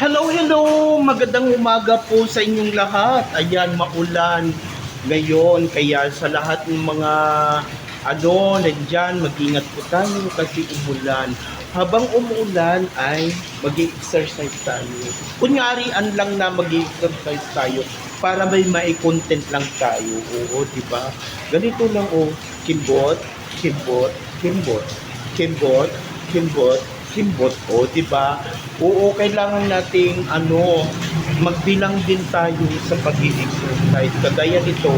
Hello, hello! Magandang umaga po sa inyong lahat. Ayan, maulan ngayon. Kaya sa lahat ng mga ano, nandyan, mag-ingat po tayo kasi umulan. Habang umuulan ay mag exercise tayo. Kunyari, an lang na mag exercise tayo para may mai-content lang tayo. Oo, di ba? Ganito lang, oh. Kimbot, kimbot, kimbot, kimbot, kimbot, kimbot o, di ba? Oo, kailangan nating ano, magbilang din tayo sa pag-exercise. Kagaya nito,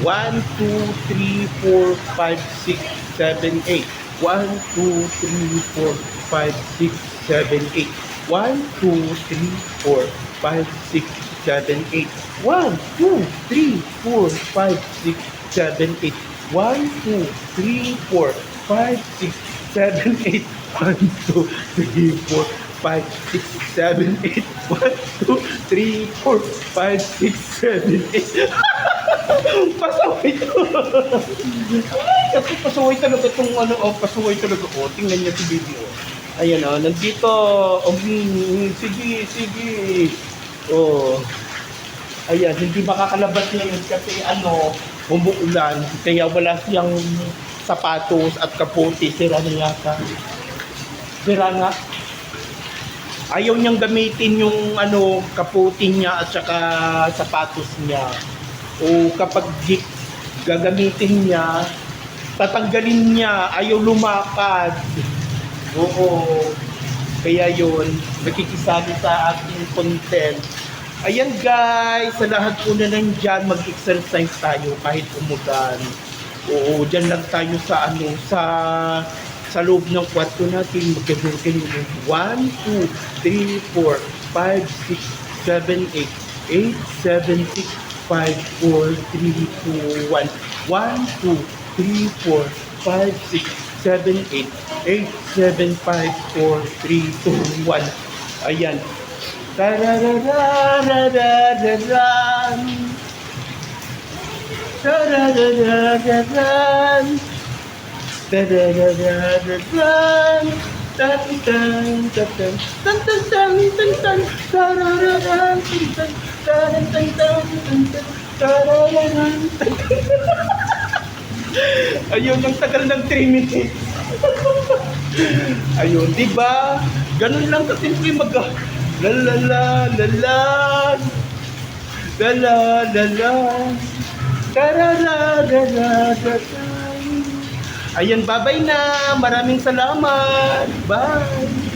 1, 2, 3, 4, 5, 6, 7, 8. 1, 2, 3, 4, 5, 6, 7, 8. 1, 2, 3, 4, 5, 6, 7, 8. 1, 2, 3, 4, 5, 6, 7, 8. 1, 2, 3, 4, 5, 6, 7, 8. 1, 2, 3, 4, 5, 6, 7, 8. 1, 2, 3, 4, 5, 6, 7, 8. Pasaway to. Ay, ako pasaway talaga itong ano, oh, pasaway talaga. Oh, tingnan niyo si video. Ayan oh, nandito. Oh, mm, sige, sige. Oh. Ayan, hindi makakalabas ngayon kasi ano, umuulan. Kaya wala siyang sapatos at kaputi. Sira na yata. Sira nga. Ayaw niyang gamitin yung ano, kaputi niya at saka sapatos niya. O kapag gi- gagamitin niya, tatanggalin niya, ayaw lumakad. Oo. Kaya yun, nakikisali sa ating content. Ayan guys, sa lahat po na nandyan, mag-exercise tayo kahit umulan. Oo, dyan lang tayo sa ano, sa sa loob ng kwarto natin, magkaburgan yung 1, 2, 3, 4, 5, 6, 7, 8, 8, 7, 6, 5, 4, 3, 2, 1. 1, 2, 3, 4, 5, 6, 7, 8, 8, 7, 5, 4, 3, 2, 1. Ayan. Tarararararararan. Tararararararan. Ayun, ang tagal ng 3 minutes. Ayun, di ba? Ganun lang kasimple mag- La la la la la La la la la Da da da da da da Ayan, bye-bye na. Maraming salamat. Bye.